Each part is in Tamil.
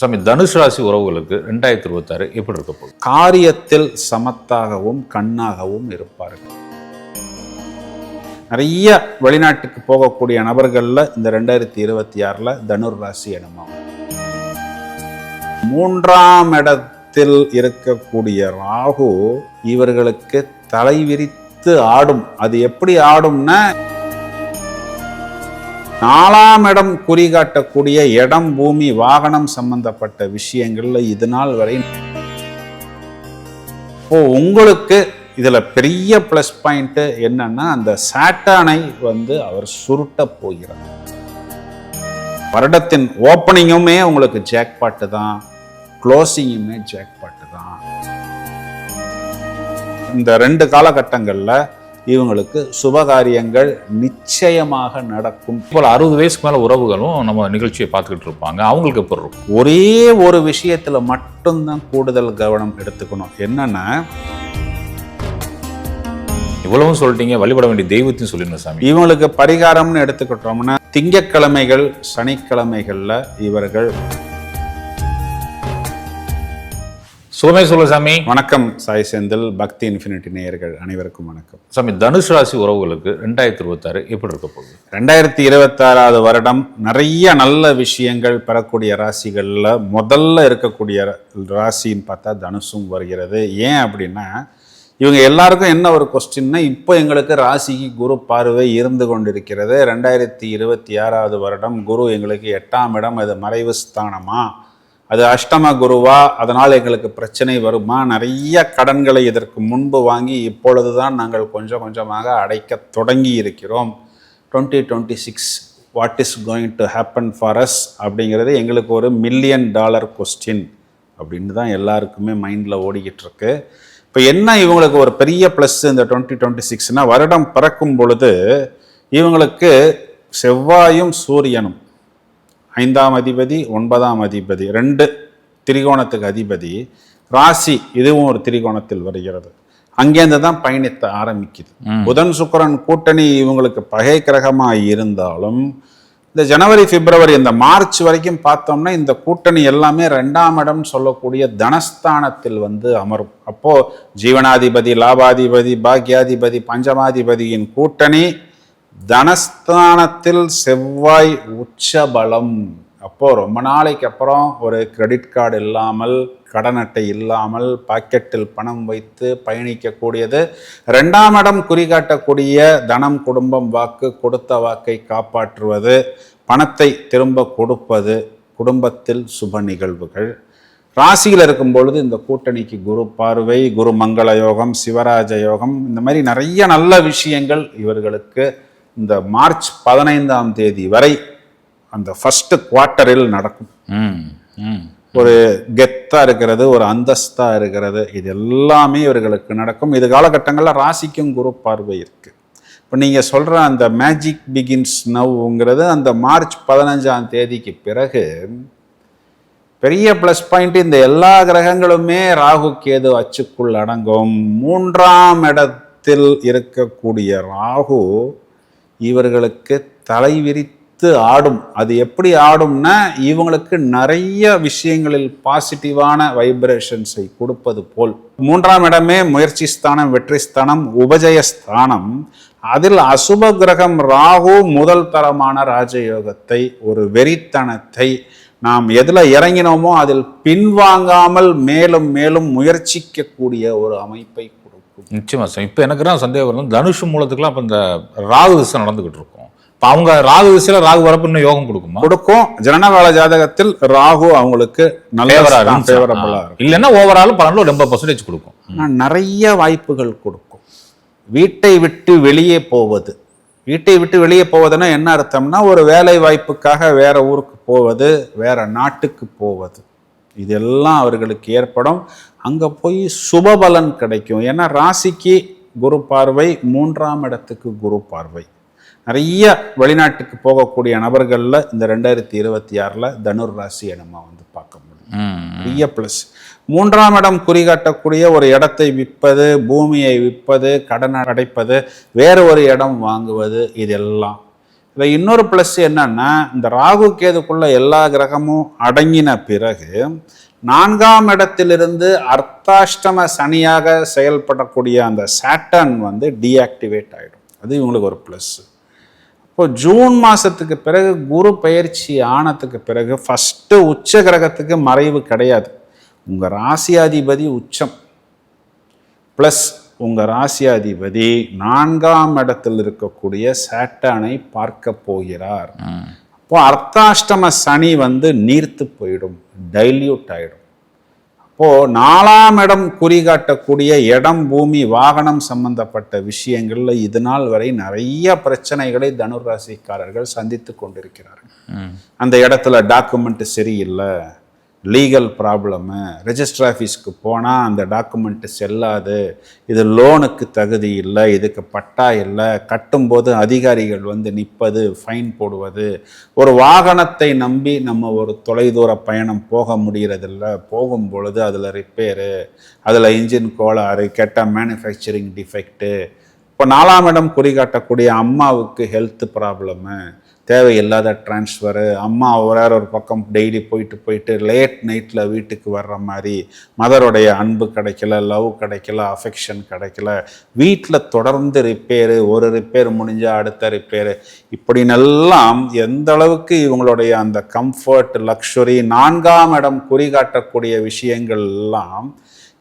சாமி தனுஷ் ராசி உறவுகளுக்கு ரெண்டாயிரத்தி இருபத்தாறு எப்படி இருக்க போகுது? காரியத்தில் சமத்தாகவும் கண்ணாகவும் இருப்பார்கள். நிறைய வெளிநாட்டுக்கு போகக்கூடிய நபர்களில் இந்த ரெண்டாயிரத்தி இருபத்தி ஆறில் தனுர் ராசி இடமாகும் மூன்றாம் இடத்தில் இருக்கக்கூடிய ராகு இவர்களுக்கு தலைவிரித்து ஆடும். அது எப்படி ஆடும்னா நாலாம் இடம் குறிகாட்டக்கூடிய இடம் பூமி வாகனம் சம்பந்தப்பட்ட விஷயங்கள்ல இது நாள் வரை இப்போ உங்களுக்கு இதுல பெரிய ப்ளஸ் பாயிண்ட்டு என்னன்னா அந்த சாட்டானை வந்து அவர் சுருட்ட போகிறார். வருடத்தின் ஓப்பனிங்குமே உங்களுக்கு ஜாக்பாட்டு தான் க்ளோசிங்குமே ஜாக்பாட்டு தான். இந்த ரெண்டு காலகட்டங்களில் இவங்களுக்கு சுபகாரியங்கள் நிச்சயமாக நடக்கும். இப்போ அறுபது வயசுக்கு மேல உறவுகளும் நம்ம நிகழ்ச்சியை பார்த்துக்கிட்டு இருப்பாங்க. அவங்களுக்கு எப்படி இருக்கும்? ஒரே ஒரு விஷயத்துல மட்டும்தான் கூடுதல் கவனம் எடுத்துக்கணும். என்னன்னா இவ்வளவும் சொல்லிட்டீங்க வழிபட வேண்டிய தெய்வத்தையும் சொல்லிருங்க சாமி. இவங்களுக்கு பரிகாரம்னு எடுத்துக்கிட்டோம்னா திங்கட்கிழமைகள் சனிக்கிழமைகள்ல இவர்கள் சுகமே சாமி. வணக்கம் சாய் செந்தில் பக்தி இன்ஃபினிட்டி நேயர்கள் அனைவருக்கும் வணக்கம். சாமி தனுஷ் ராசி உறவுகளுக்கு ரெண்டாயிரத்தி இருபத்தாறு எப்படி இருக்க போகுது? ரெண்டாயிரத்தி இருபத்தாறாவது வருடம் நிறைய நல்ல விஷயங்கள் பெறக்கூடிய ராசிகளில் முதல்ல இருக்கக்கூடிய ராசின்னு பார்த்தா தனுசும் வருகிறது. ஏன் அப்படின்னா இவங்க எல்லாருக்கும் என்ன ஒரு கொஸ்டின்னா இப்போ எங்களுக்கு ராசிக்கு குரு பார்வை இருந்து கொண்டிருக்கிறது. ரெண்டாயிரத்தி இருபத்தி ஆறாவது வருடம் குரு எங்களுக்கு எட்டாம் இடம் அது மறைவு ஸ்தானமா? அது அஷ்டம குருவா அதனால் எங்களுக்கு பிரச்சனை வருமா? நிறைய கடன்களை இதற்கு முன்பு வாங்கி இப்பொழுது தான் நாங்கள் கொஞ்சம் கொஞ்சமாக அடைக்க தொடங்கி இருக்கிறோம். Twenty twenty six what is going to happen for us அப்படிங்கிறது எங்களுக்கு ஒரு மில்லியன் டாலர் கொஸ்டின் அப்படின்னு தான் எல்லாருக்குமே மைண்டில் ஓடிக்கிட்டு இருக்கு. இப்போ என்ன இவங்களுக்கு ஒரு பெரிய ப்ளஸ் இந்த டுவெண்ட்டி டுவெண்ட்டி சிக்ஸ்னால் வருடம் பிறக்கும் பொழுது இவங்களுக்கு செவ்வாயும் சூரியனும். ஐந்தாம் அதிபதி ஒன்பதாம் அதிபதி ரெண்டு திரிகோணத்துக்கு அதிபதி ராசி இதுவும் ஒரு திரிகோணத்தில் வருகிறது. அங்கேருந்து தான் பயணித்த ஆரம்பிக்குது. புதன் சுக்கிரன் கூட்டணி இவங்களுக்கு பகை கிரகமாக இருந்தாலும் இந்த ஜனவரி பிப்ரவரி இந்த மார்ச் வரைக்கும் பார்த்தோம்னா இந்த கூட்டணி எல்லாமே ரெண்டாம் இடம் சொல்லக்கூடிய தனஸ்தானத்தில் வந்து அமரும். அப்போ ஜீவனாதிபதி லாபாதிபதி பாக்யாதிபதி பஞ்சமாதிபதியின் கூட்டணி தனஸ்தானத்தில் செவ்வாய் உச்சபலம். அப்போது அப்போ ரொம்ப நாளைக்கு அப்புறம் ஒரு கிரெடிட் கார்டு இல்லாமல் கடன் அட்டை இல்லாமல் பாக்கெட்டில் பணம் வைத்து பயணிக்கக்கூடியது. ரெண்டாம் இடம் குறிகாட்டக்கூடிய தனம் குடும்பம் வாக்கு கொடுத்த வாக்கை காப்பாற்றுவது பணத்தை திரும்ப கொடுப்பது குடும்பத்தில் சுப நிகழ்வுகள். ராசியில் இருக்கும் பொழுது இந்த கூட்டணிக்கு குரு பார்வை குரு மங்கள யோகம் சிவராஜ யோகம் இந்த மாதிரி நிறைய நல்ல விஷயங்கள் இவர்களுக்கு இந்த மார்ச் பதினைந்தாம் தேதி வரை அந்த ஃபர்ஸ்ட் குவார்ட்டரில் நடக்கும். ஒரு கெத்தா இருக்கிறது ஒரு அந்தஸ்தா இருக்கிறது இது எல்லாமே இவர்களுக்கு நடக்கும். இது காலகட்டங்களில் ராசிக்கும் குரு பார்வை இருக்கு. இப்போ நீங்க சொல்ற அந்த மேஜிக் பிகின்ஸ் நவ்ங்கிறது அந்த மார்ச் பதினஞ்சாம் தேதிக்கு பிறகு பெரிய ப்ளஸ் பாயிண்ட் இந்த எல்லா கிரகங்களுமே ராகு கேது அச்சுக்குள் அடங்கும். மூன்றாம் இடத்தில் இருக்கக்கூடிய ராகு இவர்களுக்கு தலைவிரித்து ஆடும். அது எப்படி ஆடும்னா இவங்களுக்கு நிறைய விஷயங்களில் பாசிட்டிவான வைப்ரேஷன்ஸை கொடுப்பது போல். மூன்றாம் இடமே முயற்சி ஸ்தானம் வெற்றி ஸ்தானம் உபஜய ஸ்தானம். அதில் அசுப கிரகம் ராகு முதல் தரமான ராஜயோகத்தை ஒரு வெறித்தனத்தை நாம் எதில் இறங்கினோமோ அதில் பின்வாங்காமல் மேலும் மேலும் முயற்சிக்கக்கூடிய ஒரு அமைப்பை கொடுக்கும் நிச்சயமா சார். இப்போ எனக்கு தான் சந்தேகம் வரும் தனுஷ் மூலத்துக்குலாம் இப்போ இந்த ராகு திசை நடந்துகிட்டு இருக்கும். இப்போ அவங்க ராகு திசையில ராகு வரப்பு இன்னும் யோகம் கொடுக்குமா? கொடுக்கும். ஜனனகால ஜாதகத்தில் ராகு அவங்களுக்கு ஃபேவரா நல்ல ஃபேவரபிளா இருக்கும். இல்லைன்னா ஓவரால் ஒரு எண்பது பர்சன்டேஜ் கொடுக்கும். ஆனா நிறைய வாய்ப்புகள் கொடுக்கும். வீட்டை விட்டு வெளியே போவது. வீட்டை விட்டு வெளியே போவதுன்னா என்ன அர்த்தம்னா ஒரு வேலை வாய்ப்புக்காக வேற ஊருக்கு போவது வேற நாட்டுக்கு போவது. இதெல்லாம் அவர்களுக்கு ஏற்படும். அங்க போய் சுபபலன் கிடைக்கும். ஏன்னா ராசிக்கு குரு பார்வை மூன்றாம் இடத்துக்கு குரு பார்வை. நிறைய வெளிநாட்டுக்கு போகக்கூடிய நபர்களில் இந்த ரெண்டாயிரத்தி இருபத்தி ஆறில் தனுர் ராசி நம்ம வந்து பார்க்க முடியும். பெரிய ப்ளஸ் மூன்றாம் இடம் குறிகாட்டக்கூடிய ஒரு இடத்தை விற்பது பூமியை விற்பது கடன் அடைப்பது வேற ஒரு இடம் வாங்குவது இதெல்லாம். இதில் இன்னொரு ப்ளஸ் என்னன்னா இந்த ராகு கேதுக்குள்ள எல்லா கிரகமும் அடங்கின பிறகு நான்காம் இடத்திலிருந்து அர்த்தாஷ்டம சனியாக செயல்படக்கூடிய அந்த சாட்டர்ன் வந்து டீஆக்டிவேட் ஆகிடும் அது இவங்களுக்கு ஒரு ப்ளஸ் இப்போ ஜூன் மாதத்துக்கு பிறகு குரு பயிற்சி ஆனதுக்கு பிறகு ஃபஸ்ட்டு உச்ச கிரகத்துக்கு மறைவு கிடையாது. உங்கள் ராசியாதிபதி உச்சம். ப்ளஸ் உங்கள் ராசியாதிபதி நான்காம் இடத்தில் இருக்கக்கூடிய சேட்டானை பார்க்க போகிறார். அப்போ அர்த்தாஷ்டம சனி வந்து நீர்த்து போயிடும் டைல்யூட் ஆயிடும். அப்போ நாலாம் இடம் குறிகாட்டக்கூடிய இடம் பூமி வாகனம் சம்பந்தப்பட்ட விஷயங்கள்ல இது நாள் வரை நிறைய பிரச்சனைகளை தனுராசிக்காரர்கள் சந்தித்து கொண்டிருக்கிறார்கள். அந்த இடத்துல டாக்குமெண்ட் சரியில்லை லீகல் ப்ராப்ளமு ரெஜிஸ்டர் ஆஃபீஸ்க்கு போனால் அந்த டாக்குமெண்ட்டு செல்லாது. இது லோனுக்கு தகுதி இல்லை இதுக்கு பட்டா இல்லை. கட்டும்போது அதிகாரிகள் வந்து நிற்பது ஃபைன் போடுவது. ஒரு வாகனத்தை நம்பி நம்ம ஒரு தொலைதூர பயணம் போக முடிகிறதில்ல போகும் பொழுது அதில் ரிப்பேரு அதில் இன்ஜின் கோளாறு கெட்ட மேனுஃபேக்சரிங் டிஃபெக்ட்டு இப்போ நாலாம் இடம் குறிகாட்டக்கூடிய அம்மாவுக்கு ஹெல்த் ப்ராப்ளமு தேவையில்லாத டிரான்ஸ்ஃபரு அம்மா ஒரு ஒரு பக்கம் டெய்லி போயிட்டு போயிட்டு லேட் நைட்டில் வீட்டுக்கு வர்ற மாதிரி மதருடைய அன்பு கிடைக்கல லவ் கிடைக்கல அஃபெக்ஷன் கிடைக்கல வீட்டில் தொடர்ந்து ரிப்பேரு ஒரு ரிப்பேர் முடிஞ்சால் அடுத்த ரிப்பேரு இப்படினெல்லாம் எந்த அளவுக்கு இவங்களுடைய அந்த கம்ஃபர்ட் லக்ஸுரி நான்காம் இடம் குறிகாட்டக்கூடிய விஷயங்கள் எல்லாம்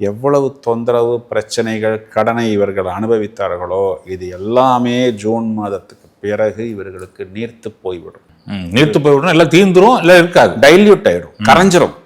எவ்வளவு தொந்தரவு பிரச்சனைகள் கடனை இவர்கள் அனுபவித்தார்களோ இது எல்லாமே ஜூன் மாதத்துக்கு பிறகு இவர்களுக்கு நீர்த்து போய்விடும். நீர்த்து போய்விடும் எல்லாம் தீந்துரும் இல்லை இருக்காது. டைல்யூட் ஆயிடும் கரைஞ்சிரும்.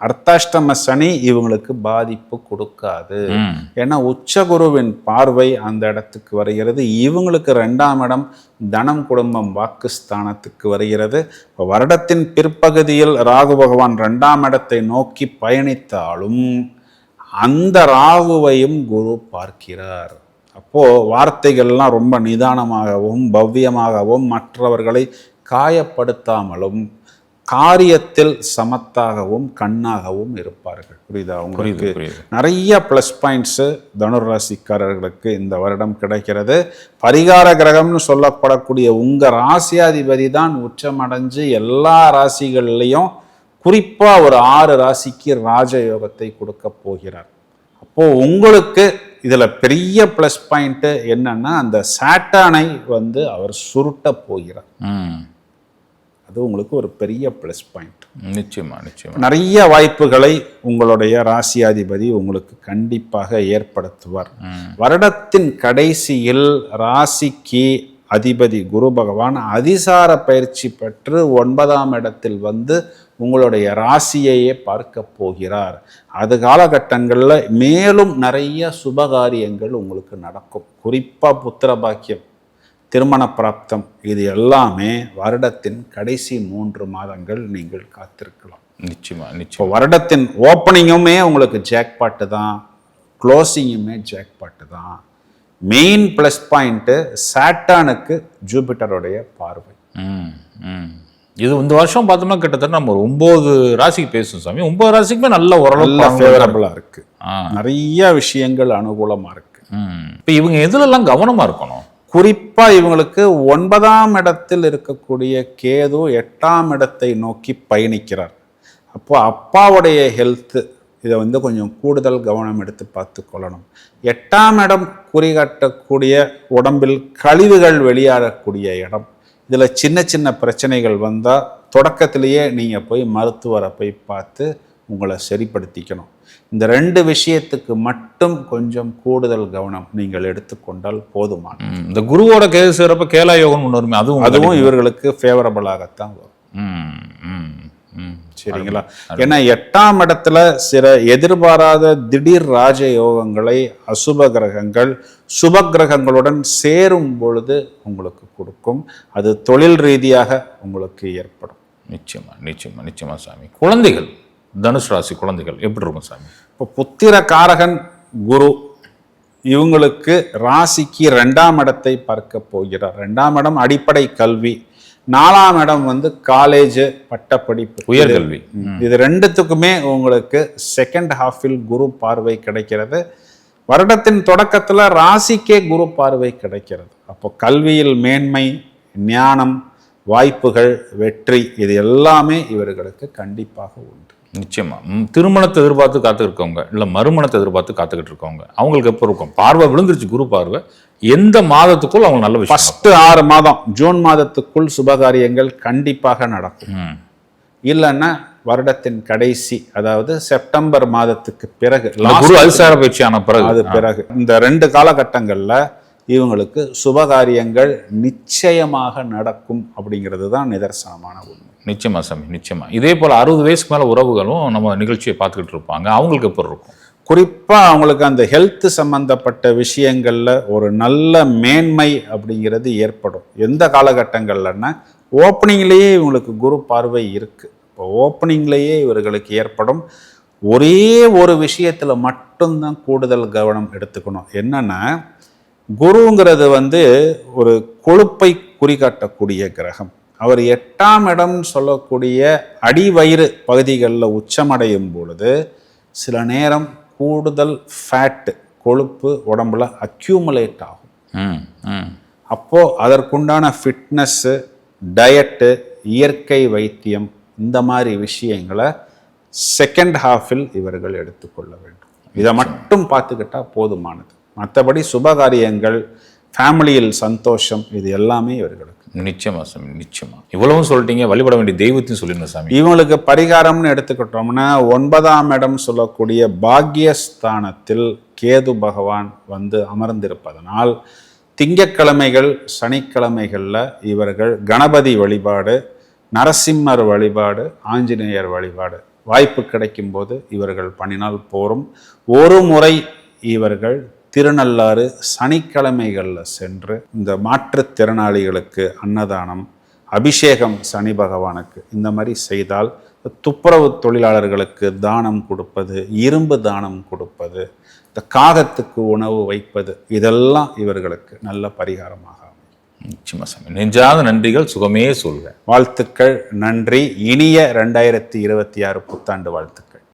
அர்த்தாஷ்டம சனி இவங்களுக்கு பாதிப்பு கொடுக்காது. ஏன்னா உச்சகுருவின் பார்வை அந்த இடத்துக்கு வருகிறது. இவங்களுக்கு ரெண்டாம் இடம் தனம் குடும்பம் வாக்குஸ்தானத்துக்கு வருகிறது. இப்ப வருடத்தின் பிற்பகுதியில் ராகு பகவான் ரெண்டாம் இடத்தை நோக்கி பயணித்தாலும் அந்த ராகுவையும் குரு பார்க்கிறார். அப்போ வார்த்தைகள்லாம் ரொம்ப நிதானமாகவும் பவ்யமாகவும் மற்றவர்களை காயப்படுத்தாமலும் காரியத்தில் சமத்தாகவும் கண்ணாகவும் இருப்பார்கள். புரியுதா? உங்களுக்கு நிறைய ப்ளஸ் பாயிண்ட்ஸு தனுராசிக்காரர்களுக்கு இந்த வருடம் கிடைக்கிறது. பரிகார கிரகம்னு சொல்லப்படக்கூடிய உங்க ராசியாதிபதி தான் உச்சமடைஞ்சு எல்லா ராசிகள்லையும் குறிப்பா ஒரு ஆறு ராசிக்கு ராஜயோகத்தை கொடுக்க போகிறார். அப்போ உங்களுக்கு இதுல பெரிய ப்ளஸ் பாயிண்ட் என்னன்னா அந்த சாட்டானை வந்து அவர் சுருட்ட போகிறார். அது உங்களுக்கு ஒரு பெரிய ப்ளஸ் பாயிண்ட் நிச்சயமா நிச்சயமா. நிறைய வாய்ப்புகளை உங்களுடைய ராசியாதிபதி உங்களுக்கு கண்டிப்பாக ஏற்படுத்துவார். வருடத்தின் கடைசியில் ராசிக்கு அதிபதி குரு பகவான் அதிசார பயிற்சி பெற்று ஒன்பதாம் இடத்தில் வந்து உங்களுடைய ராசியையே பார்க்க போகிறார். அது காலகட்டங்களில் மேலும் நிறைய சுபகாரியங்கள் உங்களுக்கு நடக்கும். குறிப்பாக புத்திர பாக்கியம் திருமண பிராப்தம் இது எல்லாமே வருடத்தின் கடைசி மூன்று மாதங்கள் நீங்கள் காத்திருக்கலாம். நிச்சயமா நிச்சயம். வருடத்தின் ஓப்பனிங்குமே உங்களுக்கு ஜாக்பாட்டு தான் க்ளோசிங்குமே ஜாக்பாட்டு தான். மெயின் ப்ளஸ் பாயிண்ட்டு சாட்டானுக்கு ஜூபிட்டருடைய பார்வை. ம் ம். இது இந்த வருஷம் பார்த்தோம்னா கிட்டத்தட்ட நம்ம ஒரு ஒன்பது ராசிக்கு பேசுவோம் சாமி. ஒன்பது ராசிக்குமே நல்ல நல்ல ஓரளவு ஃபேவரபிளாக இருக்கு. ஆ. நிறைய விஷயங்கள் அனுகூலமாக இருக்கு. ம். இப்போ இவங்க எதுலெல்லாம் கவனமா இருக்கணும்? குறிப்பா இவங்களுக்கு ஒன்பதாம் இடத்தில் இருக்கக்கூடிய கேது எட்டாம் இடத்தை நோக்கி பயணிக்கிறார். அப்போ அப்பாவுடைய ஹெல்த் இதை வந்து கொஞ்சம் கூடுதல் கவனம் எடுத்து பார்த்து கொள்ளணும். எட்டாம் இடம் குறிகாட்டக்கூடிய உடம்பில் கழிவுகள் வெளியாகக்கூடிய இடம். இதில் சின்ன சின்ன பிரச்சனைகள் வந்தால் தொடக்கத்திலேயே நீங்கள் போய் மருத்துவரை போய் பார்த்து உங்களை சரிப்படுத்திக்கணும். இந்த ரெண்டு விஷயத்துக்கு மட்டும் கொஞ்சம் கூடுதல் கவனம் நீங்கள் எடுத்துக்கொண்டால் போதுமான இந்த குருவோட கேது சேரப்ப கேலா யோகம் ஒன்று அதுவும் அதுவும் இவர்களுக்கு ஃபேவரபிளாகத்தான் வரும். சரிங்களா? ஏன்னா எட்டாம் இடத்துல சில எதிர்பாராத திடீர் ராஜ யோகங்களை அசுப கிரகங்கள் சுப கிரகங்களுடன் சேரும் பொழுது உங்களுக்கு கொடுக்கும். அது தொழில் ரீதியாக உங்களுக்கு ஏற்படும். நிச்சயமா நிச்சயமா நிச்சயமா சாமி. குழந்தைகள் தனுஷ் ராசி குழந்தைகள் எப்படி இருக்கும் சாமி? இப்போ புத்திர காரகன் குரு இவங்களுக்கு ராசிக்கு ரெண்டாம் இடத்தை பார்க்க போகிறார். ரெண்டாம் இடம் அடிப்படை கல்வி. நாலாம் இடம் வந்து காலேஜ் பட்டப்படிப்பு. உயர்கல்வி. இது ரெண்டுத்துக்குமே உங்களுக்கு செகண்ட் ஹாஃபில் குரு பார்வை கிடைக்கிறது. வருடத்தின் தொடக்கத்துல ராசிக்கே குரு பார்வை கிடைக்கிறது. அப்போ கல்வியில் மேன்மை ஞானம் வாய்ப்புகள் வெற்றி இது எல்லாமே இவர்களுக்கு கண்டிப்பாக உண்டு. நிச்சயமா. திருமணத்தை எதிர்பார்த்து காத்துக்கிட்டு இல்ல மறுமணத்தை எதிர்பார்த்து காத்துக்கிட்டு இருக்கவங்க அவங்களுக்கு எப்போ இருக்கும்? பார்வை விழுந்துருச்சு குரு பார்வை. எந்த மாதத்துக்குள் அவங்க நல்ல விஷயம் ஃபர்ஸ்ட் ஆறு மாதம் ஜூன் மாதத்துக்குள் சுபகாரியங்கள் கண்டிப்பாக நடக்கும். இல்லைன்னா வருடத்தின் கடைசி அதாவது செப்டம்பர் மாதத்துக்கு பிறகு குரு அதிசார பயிற்சியான பிறகு. அது பிறகு. இந்த ரெண்டு காலகட்டங்கள்ல இவங்களுக்கு சுபகாரியங்கள் நிச்சயமாக நடக்கும் அப்படிங்கிறது தான் நிதர்சனமான உண்மை. நிச்சயமா சாமி நிச்சயமா. இதே போல அறுபது வயசுக்கு மேல உறவுகளும் நம்ம நிகழ்ச்சியை பார்த்துக்கிட்டு இருப்பாங்க. அவங்களுக்கு எப்படி இருக்கும்? குறிப்பா அவங்களுக்கு அந்த ஹெல்த் சம்பந்தப்பட்ட விஷயங்கள்ல ஒரு நல்ல மேன்மை அப்படிங்கிறது ஏற்படும். எந்த காலகட்டங்கள்லன்னா ஓப்பனிங்லேயே இவங்களுக்கு குரு பார்வை இருக்கு. இப்போ ஓப்பனிங்லேயே இவர்களுக்கு ஏற்படும் ஒரே ஒரு விஷயத்துல மட்டும்தான் கூடுதல் கவனம் எடுத்துக்கணும். என்னன்னா குருங்கிறது வந்து ஒரு கொழுப்பை குறிகாட்டக்கூடிய கிரகம். அவர் எட்டாம் இடம் சொல்லக்கூடிய அடிவயிறு பகுதிகளில் உச்சமடையும் பொழுது சில நேரம் கூடுதல் ஃபேட்டு கொழுப்பு உடம்புல அக்யூமுலேட் ஆகும். ம், ம். அப்போ அதற்குண்டான ஃபிட்னஸ்ஸு டயட்டு இயற்கை வைத்தியம் இந்த மாதிரி விஷயங்களை செகண்ட் ஹாஃபில் இவர்கள் எடுத்துக்கொள்ள வேண்டும். இதை மட்டும் பார்த்துக்கிட்டா போதுமானது. மற்றபடி சுபகாரியங்கள் ஃபேமிலியில் சந்தோஷம் இது எல்லாமே இவர்களுக்கு. நிச்சயமா சாமி நிச்சயமா. இவ்வளவும் சொல்லிட்டீங்க வழிபட வேண்டிய தெய்வத்தையும் சொல்லிருங்க சாமி. இவங்களுக்கு பரிகாரம்னு எடுத்துக்கிட்டோம்னா ஒன்பதாம் இடம் சொல்லக்கூடிய பாக்யஸ்தானத்தில் கேது பகவான் வந்து அமர்ந்திருப்பதனால் திங்கட்கிழமைகள் சனிக்கிழமைகளில் இவர்கள் கணபதி வழிபாடு நரசிம்மர் வழிபாடு ஆஞ்சநேயர் வழிபாடு வாய்ப்பு கிடைக்கும்போது இவர்கள் பண்ணினால் போரும். ஒரு முறை இவர்கள் திருநள்ளாறு சனிக்கிழமைகளில் சென்று இந்த மாற்றுத்திறனாளிகளுக்கு அன்னதானம் அபிஷேகம் சனி பகவானுக்கு இந்த மாதிரி செய்தால் துப்புரவு தொழிலாளர்களுக்கு தானம் கொடுப்பது இரும்பு தானம் கொடுப்பது இந்த காகத்துக்கு உணவு வைப்பது இதெல்லாம் இவர்களுக்கு நல்ல பரிகாரமாக. நிச்சயமா சாமி. நெஞ்சாத நன்றிகள் சுகமே சொல்க. வாழ்த்துக்கள் நன்றி. இனிய ரெண்டாயிரத்தி இருபத்தி ஆறு புத்தாண்டு வாழ்த்துக்கள்.